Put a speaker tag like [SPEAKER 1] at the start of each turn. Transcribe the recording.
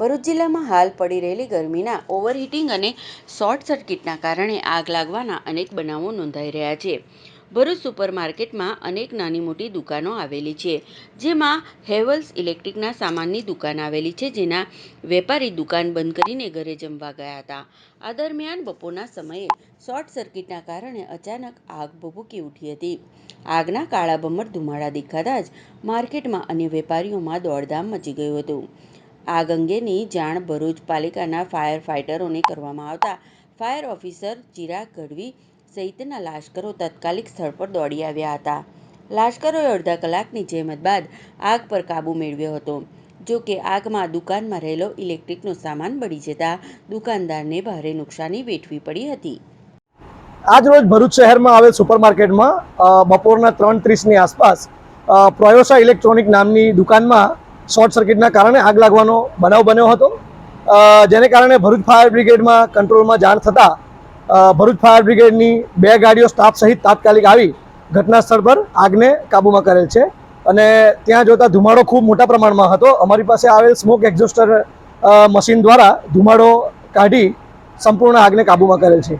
[SPEAKER 1] ભરૂચ જિલ્લામાં હાલ પડી રહેલી ગરમીના ઓવરહીટિંગ અને શોર્ટ સર્કિટના કારણે આગ લાગવાના અનેક બનાવો નોંધાઈ રહ્યા છે. ભરૂચ સુપર માર્કેટમાં અનેક નાની મોટી દુકાનો આવેલી છે, જેમાં હેવલ્સ ઇલેક્ટ્રિકના સામાનની દુકાન આવેલી છે, જેના વેપારી દુકાન બંધ કરીને ઘરે જમવા ગયા હતા. આ દરમિયાન બપોરના સમયે શોર્ટ સર્કિટના કારણે અચાનક આગ ભભૂકી ઉઠી હતી. આગના કાળા બમર ધુમાડા દેખાતા જ માર્કેટમાં અન્ય વેપારીઓમાં દોડધામ મચી ગયું હતું. આગ અંગેની જાણ ભરૂચ પાલિકાના ફાયર ફાઇટરોને કરવામાં આવતા ફાયર ઓફિસર ચિરાગ ગઢવી સહિતના લાશ્કરો તાત્કાલિક સ્થળ પર દોડી આવ્યા હતા. લાશ્કરોએ અડધા કલાકની જહેમત બાદ આગ પર કાબૂ મેળવ્યો હતો. જો કે આગમાં દુકાનમાં રહેલો ઇલેક્ટ્રિકનો સામાન બળી જતા દુકાનદારને ભારે નુકસાની વેઠવી પડી હતી.
[SPEAKER 2] આજ રોજ ભરૂચ શહેરમાં આવેલ સુપરમાર્કેટમાં બપોરના ત્રણ ત્રીસની આસપાસ પ્રોયોસા ઇલેક્ટ્રોનિક નામની દુકાનમાં શોર્ટ સર્કિટના કારણે આગ લાગવાનો બનાવ બન્યો હતો. જેને કારણે ભરૂચ ફાયર બ્રિગેડમાં કંટ્રોલમાં જાણ થતાં ભરૂચ ફાયર બ્રિગેડની બે ગાડીઓ સ્ટાફ સહિત તાત્કાલિક આવી ઘટના સ્થળ પર આગને કાબૂમાં કરેલ છે. અને ત્યાં જોતા ધુમાડો ખૂબ મોટા પ્રમાણમાં હતો. અમારી પાસે આવેલ સ્મોક એક્ઝોસ્ટર મશીન દ્વારા ધુમાડો કાઢી સંપૂર્ણ આગને કાબૂમાં કરેલ છે.